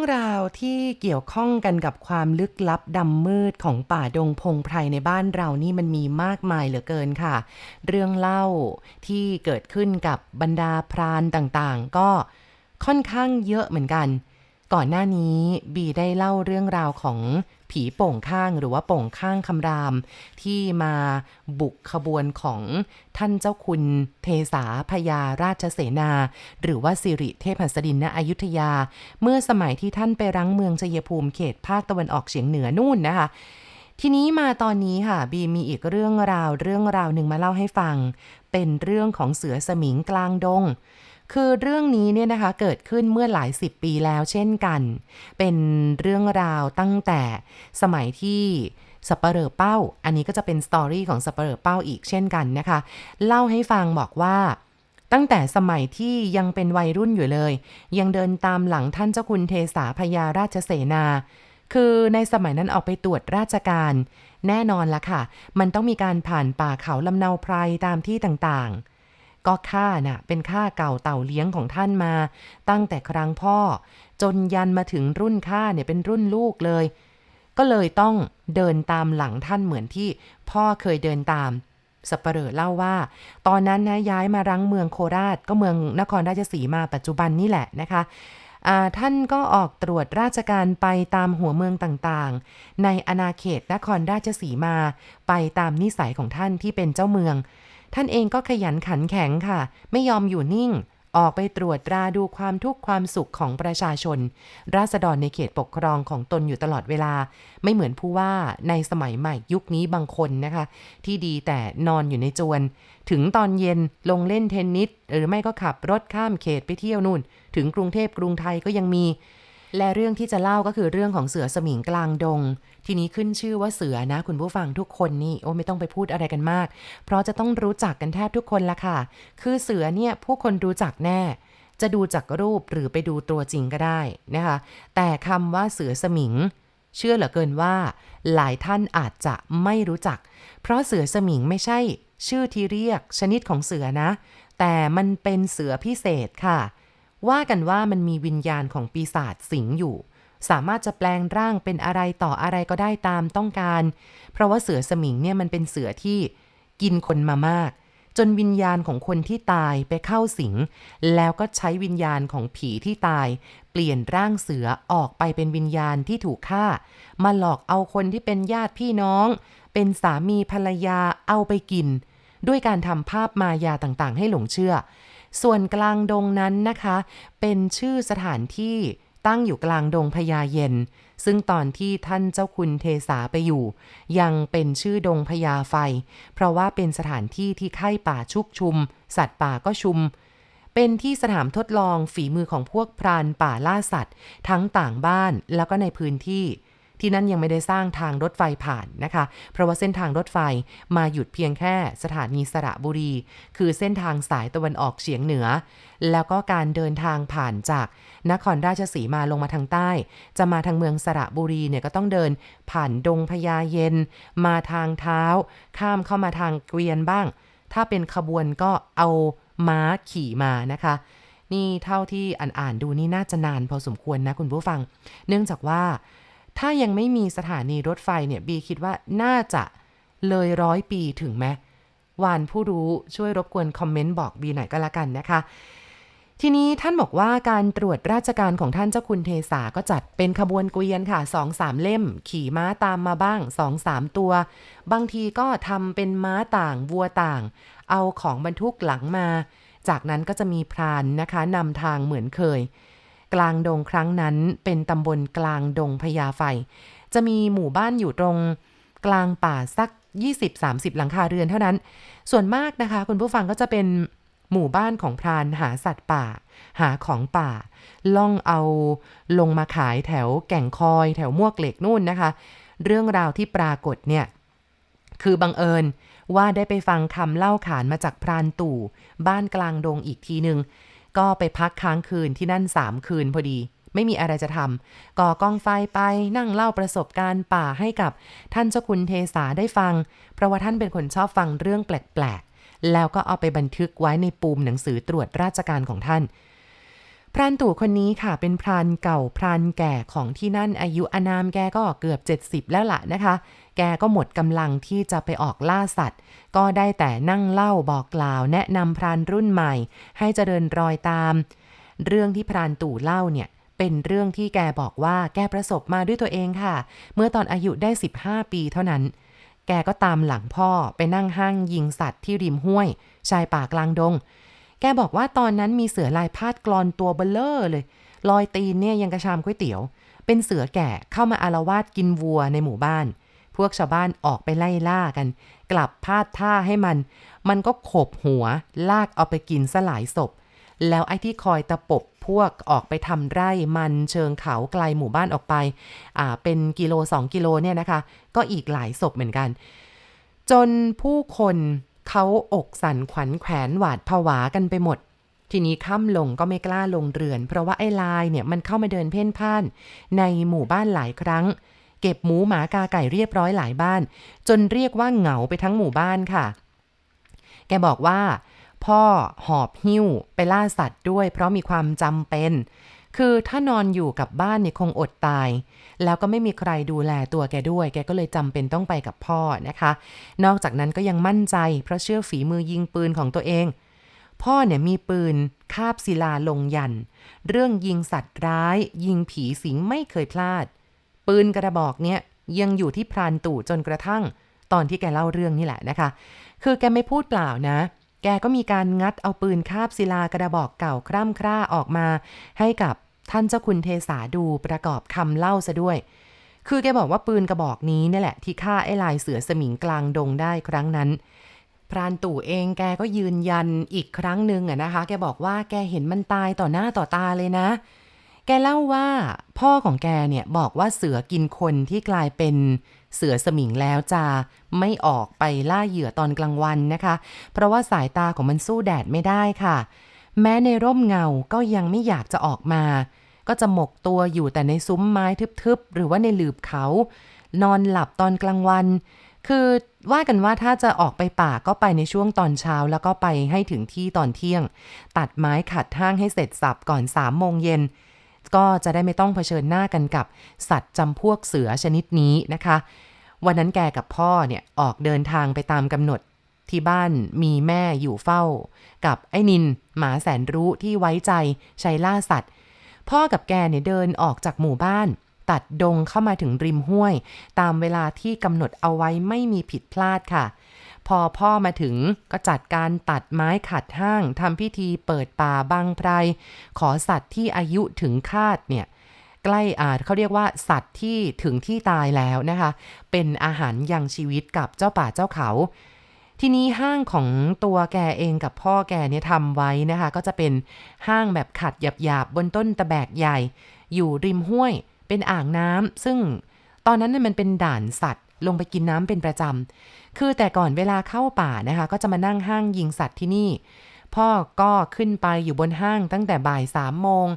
รื่องราวที่เกี่ยวข้องกันกับความลึกลับดำมืดของป่าดงพงไพรในบ้านเรานี่มันมีมากมายเหลือเกินค่ะ เรื่องเล่าที่เกิดขึ้นกับบรรดาพรานต่างๆ ก็ค่อนข้างเยอะเหมือนกัน ก่อนหน้านี้บีได้เล่าเรื่องราวของผีโป่งข้างหรือว่าโป่งข้างคำราม ที่มาบุกขบวนของท่านเจ้าคุณเทสาพญาราชเสนา หรือว่าสิริเทพหัสดินณอยุธยา เมื่อสมัยที่ท่านไปรังเมืองชัยภูมิเขตภาคตะวันออกเฉียงเหนือนู่นนะคะ ทีนี้มาตอนนี้ค่ะบีมีอีกเรื่องราวเรื่องราวหนึ่งมาเล่าให้ฟัง เป็นเรื่องของเสือสมิงกลางดง คือเรื่องนี้เนี่ยนะคะเกิดขึ้นเมื่อหลายสิบปีแล้วเช่นกัน เป็นเรื่องราวตั้งแต่สมัยที่สัปเหร่อเป้า อันนี้ก็จะเป็นสตอรี่ของสัปเหร่อเป้าอีกเช่นกันนะคะ เล่าให้ฟังบอกว่า ตั้งแต่สมัยที่ยังเป็นวัยรุ่นอยู่เลย ยังเดินตามหลังท่านเจ้าคุณเทสาพญาราชเสนา คือในสมัยนั้นออกไปตรวจราชการ แน่นอนละค่ะ มันต้องมีการผ่านป่าเขาลำเนาไพรตามที่ต่างๆ ก็ข้าน่ะเป็นข้าเก่าเต่าเลี้ยงของท่านมา ตั้งแต่ครั้งพ่อ จนยันมาถึงรุ่นข้าเนี่ยเป็นรุ่นลูกเลย ก็เลยต้องเดินตามหลังท่านเหมือนที่พ่อเคยเดินตามสัปเหร่อเล่าว่า ตอนนั้นนะย้ายมารังเมืองโคราชก็เมืองนครราชสีมาปัจจุบันนี่แหละนะคะท่านก็ออกตรวจราชการไปตามหัวเมืองต่างๆ ในอาณาเขตนครราชสีมาไปตามนิสัยของท่านที่เป็นเจ้าเมือง ท่านเองก็ขยันขันแข็งค่ะ ไม่ยอมอยู่นิ่ง ออกไปตรวจตราดูความทุกข์ความสุขของประชาชน ราษฎรในเขตปกครองของตนอยู่ตลอดเวลา ไม่เหมือนผู้ว่าในสมัยใหม่ยุคนี้บางคนนะคะ ที่ดีแต่นอนอยู่ในจวน ถึงตอนเย็นลงเล่นเทนนิสหรือไม่ก็ขับรถข้ามเขตไปเที่ยวนู่น ถึงกรุงเทพกรุงไทยก็ยังมี และเรื่องที่จะเล่าก็คือเรื่องของเสือสมิงกลางดง ทีนี้ขึ้นชื่อว่าเสือนะ คุณผู้ฟังทุกคนนี่โอ้ไม่ต้องไปพูดอะไรกันมาก เพราะจะต้องรู้จักกันแทบทุกคนละค่ะ คือเสือเนี่ยผู้คนรู้จักแน่ จะดูจากรูปหรือไปดูตัวจริงก็ได้นะคะ แต่คำว่าเสือสมิง เชื่อเหลือเกินว่า หลายท่านอาจจะไม่รู้จัก เพราะเสือสมิงไม่ใช่ ชื่อที่เรียกชนิดของเสือนะ แต่มันเป็นเสือพิเศษค่ะ ว่ากันว่ามันมีวิญญาณของปีศาจสิงอยู่ สามารถจะแปลงร่างเป็นอะไรต่ออะไรก็ได้ตามต้องการ เพราะว่าเสือสมิงเนี่ยมันเป็นเสือที่กินคนมามาก จนวิญญาณของคนที่ตายไปเข้าสิง แล้วก็ใช้วิญญาณของผีที่ตาย เปลี่ยนร่างเสือออกไปเป็นวิญญาณที่ถูกฆ่า มาหลอกเอาคนที่เป็นญาติพี่น้อง เป็นสามีภรรยาเอาไปกิน ด้วยการทำภาพมายาต่างๆ ให้หลงเชื่อ ส่วนกลางดงนั้นนะคะ เป็นชื่อสถานที่ตั้งอยู่กลางดงพญาเย็น ซึ่งตอนที่ท่านเจ้าคุณเทสาไปอยู่ ยังเป็นชื่อดงพญาไฟ เพราะว่าเป็นสถานที่ที่ไข้ป่าชุกชุม สัตว์ป่าก็ชุม เป็นที่สนามทดลองฝีมือของพวกพรานป่าล่าสัตว์ ทั้งต่างบ้านแล้วก็ในพื้นที่ ที่นั่นยังไม่ได้สร้างทางรถไฟผ่านนะคะ เพราะว่าเส้นทางรถไฟมาหยุดเพียงแค่สถานีสระบุรี คือเส้นทางสายตะวันออกเฉียงเหนือ แล้วก็การเดินทางผ่านจากนครราชสีมาลงมาทางใต้ จะมาทางเมืองสระบุรีเนี่ยก็ต้องเดินผ่านดงพญาเย็น มาทางเท้า ข้ามเข้ามาทางเกวียนบ้าง ถ้าเป็นขบวนก็เอาม้าขี่มานะคะนี่เท่าที่อ่านๆดูนี่น่าจะนานพอสมควรนะคุณผู้ฟัง เนื่องจากว่า ถ้ายังไม่มีสถานีรถไฟเนี่ยบีคิดว่าน่าจะเลยร้อยปีถึงไหมวานผู้รู้ช่วยรบกวนคอมเมนต์บอกบีหน่อยก็แล้วกันนะคะ ทีนี้ท่านบอกว่าการตรวจราชการของท่านเจ้าคุณเทสาก็จัดเป็นขบวนเกวียนค่ะสองสามเล่ม ขี่ม้าตามมาบ้างสองสามตัว บางทีก็ทำเป็นม้าต่างวัวต่าง เอาของบรรทุกหลังมา จากนั้นก็จะมีพรานนะคะนำทางเหมือนเคย กลางดงครั้งนั้นเป็นตำบลกลางดงพญาไฟ จะมีหมู่บ้านอยู่ตรงกลางป่าสัก 20-30 หลังคาเรือนเท่านั้น ส่วนมากนะคะ คุณผู้ฟังก็จะเป็นหมู่บ้านของพรานหาสัตว์ป่า หาของป่า ล่องเอาลงมาขายแถวแก่งคอยแถวมวกเหล็กนู่นนะคะ เรื่องราวที่ปรากฏเนี่ย คือบังเอิญว่าได้ไปฟังคำเล่าขานมาจากพรานตู่ บ้านกลางดงอีกทีหนึ่ง ก็ไปพักค้างคืนที่นั่นสามคืนพอดี ไม่มีอะไรจะทำก่อกองไฟไปนั่งเล่าประสบการณ์ป่าให้กับท่านเจ้าคุณเทสาได้ฟัง เพราะว่าท่านเป็นคนชอบฟังเรื่องแปลกๆ แล้วก็เอาไปบันทึกไว้ในปูมหนังสือตรวจราชการของท่าน พรานตู่คนนี้ค่ะเป็นพรานเก่าพรานแก่ของที่นั่นอายุอานามแกก็เกือบ 70 แล้วล่ะนะคะ แกก็หมดกำลังที่จะไปออกล่าสัตว์ ก็ได้แต่นั่งเล่าบอกกล่าว แนะนำพรานรุ่นใหม่ ให้เจริญรอยตาม เรื่องที่พรานตู่เล่าเนี่ยเป็นเรื่องที่แกบอกว่าแกประสบมาด้วยตัวเองค่ะ เมื่อตอนอายุได้ 15 ปีเท่านั้น แกก็ตามหลังพ่อไปนั่งห้างยิงสัตว์ที่ริมห้วย ชายป่ากลางดง แกบอกว่าตอนนั้นมีเสือลายพาดกรอนตัวเบลเลอร์เลย ลอยตีนเนี่ยยังกระชามก๋วยเตี๋ยว เป็นเสือแก่เข้ามาอารวาสกินวัวในหมู่บ้าน พวกชาวบ้านออกไปไล่ล่ากัน กลับพาดท่าให้มัน มันก็ขบหัว ลากเอาไปกินสลายศพ แล้วไอ้ที่คอยตะปบพวกออกไปทำไร่มันเชิงเขาไกลหมู่บ้านออกไป อ่า เป็นกิโลสองกิโลเนี่ยนะคะ ก็อีกหลายศพเหมือนกัน จนผู้คน เขาอกสั่นขวัญแขวนหวาดผวากันไปหมด ทีนี้ค่ำลงก็ไม่กล้าลงเรือน เพราะว่าไอ้ลายเนี่ยมันเข้ามาเดินเพ่นพ่าน ในหมู่บ้านหลายครั้ง เก็บหมูหมากาไก่เรียบร้อยหลายบ้าน จนเรียกว่าเหงาไปทั้งหมู่บ้านค่ะ แกบอกว่า พ่อหอบหิ้วไปล่าสัตว์ด้วย เพราะมีความจำเป็น คือถ้านอนอยู่กับบ้านเนี่ยคงอดตาย แล้วก็ไม่มีใครดูแลตัวแกด้วย แกก็เลยจำเป็นต้องไปกับพ่อนะคะ นอกจากนั้นก็ยังมั่นใจ เพราะเชื่อฝีมือยิงปืนของตัวเอง พ่อเนี่ยมีปืนคาบศิลาลงยัน เรื่องยิงสัตว์ร้าย ยิงผีสิงไม่เคยพลาด ปืนกระบอกเนี่ยยังอยู่ที่พรานตู่จนกระทั่ง ตอนที่แกเล่าเรื่องนี่แหละนะคะ คือแกไม่พูดเปล่านะ แกก็มีการงัดเอาปืนคาบศิลากระบอกเก่าคร่ำคร่าออกมาให้กับท่านเจ้าคุณเทสาดูประกอบคำเล่าซะด้วย คือแกบอกว่าปืนกระบอกนี้นี่แหละที่ฆ่าไอ้ลายเสือสมิงกลางดงได้ครั้งนั้น พรานตู่เองแกก็ยืนยันอีกครั้งหนึ่งอะนะคะ แกบอกว่าแกเห็นมันตายต่อหน้าต่อตาเลยนะ แกเล่าว่าพ่อของแกเนี่ยบอกว่าเสือกินคนที่กลายเป็น เสือสมิงแล้วจะไม่ออกไปล่าเหยื่อตอนกลางวันนะคะ เพราะว่าสายตาของมันสู้แดดไม่ได้ค่ะ แม้ในร่มเงาก็ยังไม่อยากจะออกมา ก็จะหมกตัวอยู่แต่ในซุ้มไม้ทึบๆ หรือว่าในหลืบเขา นอนหลับตอนกลางวัน คือว่ากันว่าถ้าจะออกไปป่าก็ไปในช่วงตอนเช้าแล้วก็ไปให้ถึงที่ตอนเที่ยง ตัดไม้ขัดห้างให้เสร็จสับก่อนสามโมงเย็น ก็จะได้ไม่ต้องเผชิญหน้ากันกับสัตว์จำพวกเสือชนิดนี้นะคะ วันนั้นแกกับพ่อเนี่ยออกเดินทางไปตามกำหนดที่บ้านมีแม่อยู่เฝ้า กับไอ้นินหมาแสนรู้ที่ไว้ใจใช้ล่าสัตว์ พ่อกับแกเนี่ยเดินออกจากหมู่บ้าน ตัดดงเข้ามาถึงริมห้วย ตามเวลาที่กำหนดเอาไว้ไม่มีผิดพลาดค่ะ พอพ่อมาถึงก็จัดการตัดไม้ขัดห้างทำพิธีเปิดป่าบางไพร ขอสัตว์ที่อายุถึงคาดเนี่ยใกล้อาเขาเรียกว่าสัตว์ที่ถึงที่ตายแล้วนะคะ เป็นอาหารยังชีวิตกับเจ้าป่าเจ้าเขา ทีนี้ห้างของตัวแกเองกับพ่อแกเนี่ยทำไว้นะคะ ก็จะเป็นห้างแบบขัดหยาบๆบนต้นตะแบกใหญ่ อยู่ริมห้วย เป็นอ่างน้ำซึ่งตอนนั้นมันเป็นด่านสัตว์ลงไปกินน้ำเป็นประจำ คือแต่ก่อนเวลาเข้าป่านะคะ ก็จะมานั่งห้างยิงสัตว์ที่นี่ พ่อก็ขึ้นไปอยู่บนห้างตั้งแต่บ่ายสามโมง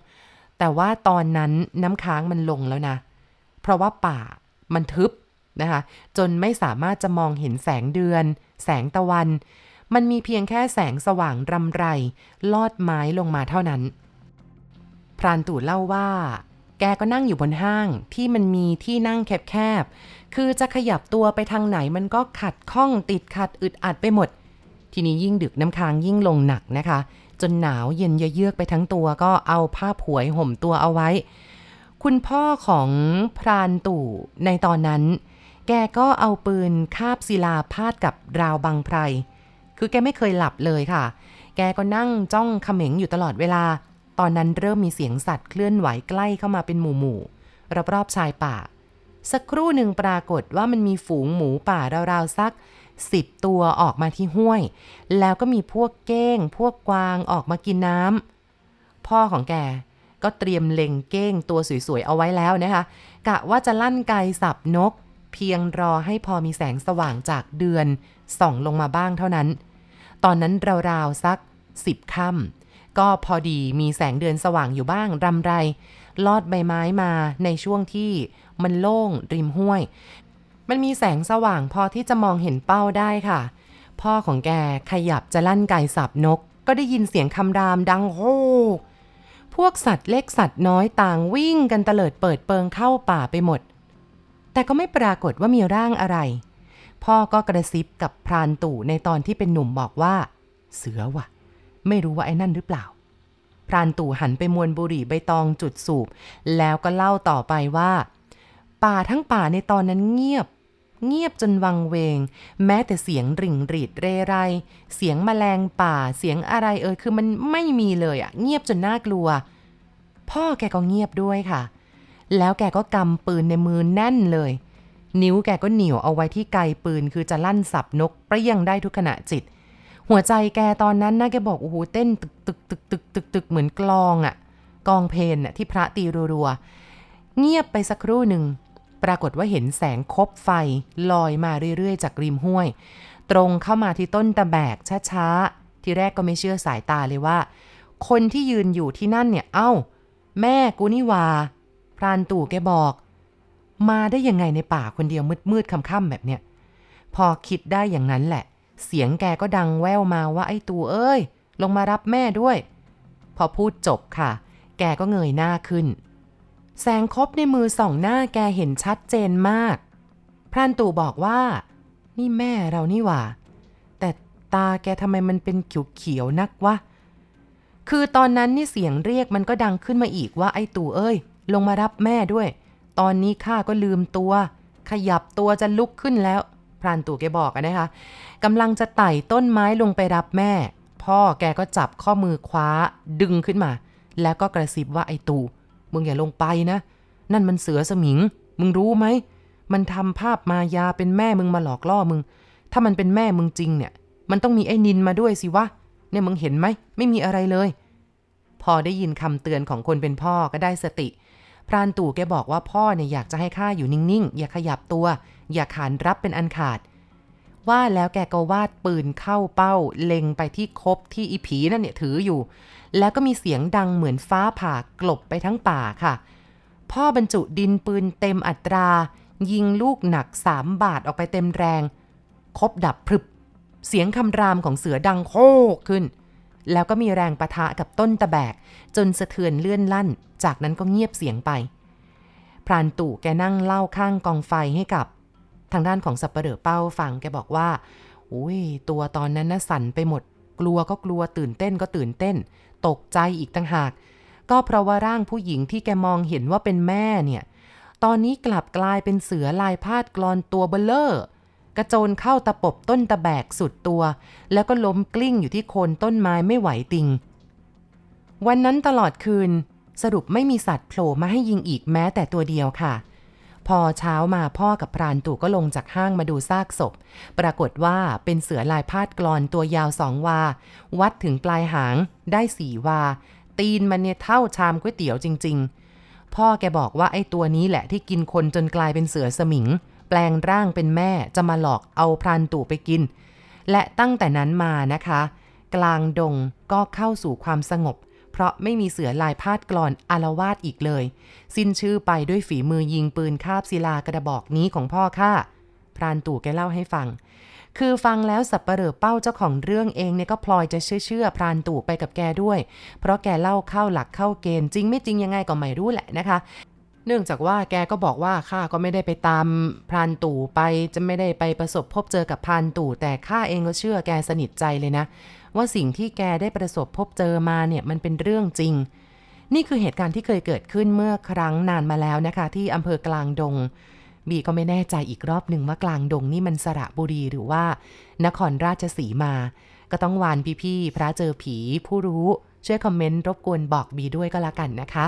แต่ว่าตอนนั้นน้ำค้างมันลงแล้วนะ เพราะว่าป่ามันทึบนะคะ จนไม่สามารถจะมองเห็นแสงเดือน แสงตะวัน มันมีเพียงแค่แสงสว่างรำไร ลอดไม้ลงมาเท่านั้น พรานตู่เล่าว่า แกก็นั่งอยู่บนห้างที่มันมีที่นั่งแคบๆ คือจะขยับตัวไปทางไหนมันก็ขัดข้องติดขัดอึดอัดไปหมด ทีนี้ยิ่งดึกน้ำค้างยิ่งลงหนักนะคะ จนหนาวเย็นเยือกไปทั้งตัวก็เอาผ้าผวยห่มตัวเอาไว้ คุณพ่อของพรานตู่ในตอนนั้น แกก็เอาปืนคาบศิลาพาดกับราวบังไพร คือแกไม่เคยหลับเลยค่ะ แกก็นั่งจ้องเขม็งอยู่ตลอดเวลา ตอนนั้นเริ่มมีเสียงสัตว์เคลื่อนไหวใกล้เข้ามาเป็นหมู่หมู่ๆรอบๆชายป่า สักครู่หนึ่งปรากฏว่ามันมีฝูงหมูป่าราวๆสักสิบตัวออกมาที่ห้วย แล้วก็มีพวกเก้ง พวกกวางออกมากินน้ำพ่อของแกก็เตรียมเล็งเก้งตัวสวยๆเอาไว้แล้วนะคะ กะว่าจะลั่นไกสับนก เพียงรอให้พอมีแสงสว่างจากเดือนส่องลงมาบ้างเท่านั้น ตอนนั้นราวๆสักสิบค่ำ ก็พอดีมีแสงเดือนสว่างอยู่บ้างรำไร ลอดใบไม้มาในช่วงที่มันโล่งริมห้วย มันมีแสงสว่างพอที่จะมองเห็นเป้าได้ค่ะ พ่อของแกขยับจะลั่นไก่สับนก ก็ได้ยินเสียงคำรามดังโฮพวกสัตว์เล็กสัตว์น้อยต่างวิ่งกันเตลิดเปิดเปิงเข้าป่าไปหมด แต่ก็ไม่ปรากฏว่ามีร่างอะไร พ่อก็กระซิบกับพรานตู่ในตอนที่เป็นหนุ่มบอกว่า เสือว่ะ ไม่รู้ว่าไอ้นั่นหรือเปล่า พรานตู่หันไปมวนบุหรี่ใบตองจุดสูบ แล้วก็เล่าต่อไปว่า ป่าทั้งป่าในตอนนั้นเงียบ เงียบจนวังเวง แม้แต่เสียงริ่งรีดเรไร เสียงแมลงป่าเสียงอะไรเอ่ยคือมันไม่มีเลยอะเงียบจนน่ากลัว พ่อแกก็เงียบด้วยค่ะ แล้วแกก็กำปืนในมือแน่นเลยนิ้วแกก็เหนียวเอาไว้ที่ไกปืนคือจะลั่นสับนกเปรี้ยงได้ทุกขณะจิต หัวใจแกตอนนั้นนะแกบอกโอ้โหเต้นตึกตึกตึกตึกตึกตึกเหมือนกลองอะกองเพลนอะที่พระตีรัวๆเงียบไปสักครู่หนึ่งปรากฏว่าเห็นแสงคบไฟลอยมาเรื่อยๆ จากริมห้วย ตรงเข้ามาที่ต้นตะแบกช้าๆ ที่แรกก็ไม่เชื่อสายตาเลยว่า คนที่ยืนอยู่ที่นั่นเนี่ยเอ้า แม่กูนี่วาพรานตู่แกบอก มาได้ยังไงในป่าคนเดียวมืดๆค่ำๆแบบเนี้ยพอคิดได้อย่างนั้นแหละ เสียงแกก็ดังแว่วมาว่าไอ้ตู่เอ้ย ลงมารับแม่ด้วย พอพูดจบค่ะ แกก็เงยหน้าขึ้น แสงคบในมือส่องหน้าแกเห็นชัดเจนมาก พรานตู่บอกว่า นี่แม่เรานี่หว่า แต่ตาแกทำไมมันเป็นเขียวๆนักวะ คือตอนนั้นนี่เสียงเรียกมันก็ดังขึ้นมาอีกว่าไอ้ตู่เอ้ย ลงมารับแม่ด้วย ตอนนี้ข้าก็ลืมตัว ขยับตัวจะลุกขึ้นแล้ว พรานตู่แกบอกนะคะกำลังจะไต่ต้นไม้ลงไปรับแม่ พ่อแกก็จับข้อมือคว้าดึงขึ้นมา แล้วก็กระซิบว่าไอ้ตู่มึงอย่าลงไปนะ นั่นมันเสือสมิง มึงรู้ไหม มันทำภาพมายาเป็นแม่มึงมาหลอกล่อมึง ถ้ามันเป็นแม่มึงจริงเนี่ย มันต้องมีไอ้นินมาด้วยสิวะ เนี่ยมึงเห็นไหม ไม่มีอะไรเลย พอได้ยินคำเตือนของคนเป็นพ่อก็ได้สติ พรานตู่แกบอกว่าพ่อเนี่ยอยากจะให้ข้าอยู่นิ่งๆ อย่าขยับตัว อย่าขานรับเป็นอันขาด ว่าแล้วแกก็วาดปืนเข้าเป้า เล็งไปที่คบที่อีผีนั่นเนี่ยถืออยู่ แล้วก็มีเสียงดังเหมือนฟ้าผ่ากลบไปทั้งป่าค่ะ พ่อบรรจุดินปืนเต็มอัตรา ยิงลูกหนักสามบาทออกไปเต็มแรง คบดับพรึบ เสียงคำรามของเสือดังโคกขึ้นแล้วก็มีแรงปะทะกับต้นตะแบก จนสะเทือนเลื่อนลั่น จากนั้นก็เงียบเสียงไป พรานตู่แกนั่งเล่าข้างกองไฟให้กับ ทางด้านของสับปะเหร่อเป้าฟังแกบอกว่าอุ้ยตัวตอนนั้นน่ะสั่นไปหมด กลัวก็กลัวตื่นเต้นก็ตื่นเต้น ตกใจอีกต่างหาก ก็เพราะว่าร่างผู้หญิงที่แกมองเห็นว่าเป็นแม่เนี่ยตอนนี้กลับกลายเป็นเสือลายพาดกรอนตัวเบลเลอร์กระโจนเข้าตะปบต้นตะแบกสุดตัว แล้วก็ล้มกลิ้งอยู่ที่โคนต้นไม้ไม่ไหวติง วันนั้นตลอดคืน สรุปไม่มีสัตว์โผล่มาให้ยิงอีกแม้แต่ตัวเดียวค่ะ พอเช้ามาพ่อกับพรานตู่ก็ลงจากห้างมาดูซากศพ ปรากฏว่าเป็นเสือลายพาดกรอนตัวยาวสองวา วัดถึงปลายหางได้สี่วา ตีนมันเนี่ยเท่าชามก๋วยเตี๋ยวจริง ๆ พ่อแกบอกว่าไอ้ตัวนี้แหละที่กินคนจนกลายเป็นเสือสมิง แปลงร่างเป็นแม่จะมาหลอกเอาพรานตู่ไปกิน และตั้งแต่นั้นมานะคะ กลางดงก็เข้าสู่ความสงบ เพราะไม่มีเสือลายพาดกรอนอารวาสอีกเลย สิ้นชื่อไปด้วยฝีมือยิงปืนคาบศิลากระบอกนี้ของพ่อข้าพรานตู่แกเล่าให้ฟัง คือฟังแล้วสับปเหร่อเป้าเจ้าของเรื่องเองเนี่ยก็พลอยจะเชื่อเชื่อพรานตู่ไปกับแกด้วย เพราะแกเล่าเข้าหลักเข้าเกณฑ์จริงไม่จริงยังไงก็ไม่รู้แหละนะคะเนื่องจากว่าแกก็บอกว่าข้าก็ไม่ได้ไปตามพรานตู่ไปจะไม่ได้ไปประสบพบเจอกับพรานตู่แต่ข้าเองก็เชื่อแกสนิทใจเลยนะ ว่าสิ่งที่แกได้ประสบพบเจอมาเนี่ยมันเป็นเรื่องจริง นี่คือเหตุการณ์ที่เคยเกิดขึ้นเมื่อครั้งนานมาแล้วนะคะ ที่อำเภอกลางดง บีก็ไม่แน่ใจอีกรอบหนึ่งว่ากลางดงนี่มันสระบุรีหรือว่า นครราชสีมา ก็ต้องวานพี่ๆพระเจอผีผู้รู้ช่วยคอมเมนต์รบกวนบอกบีด้วยก็แล้วกันนะคะ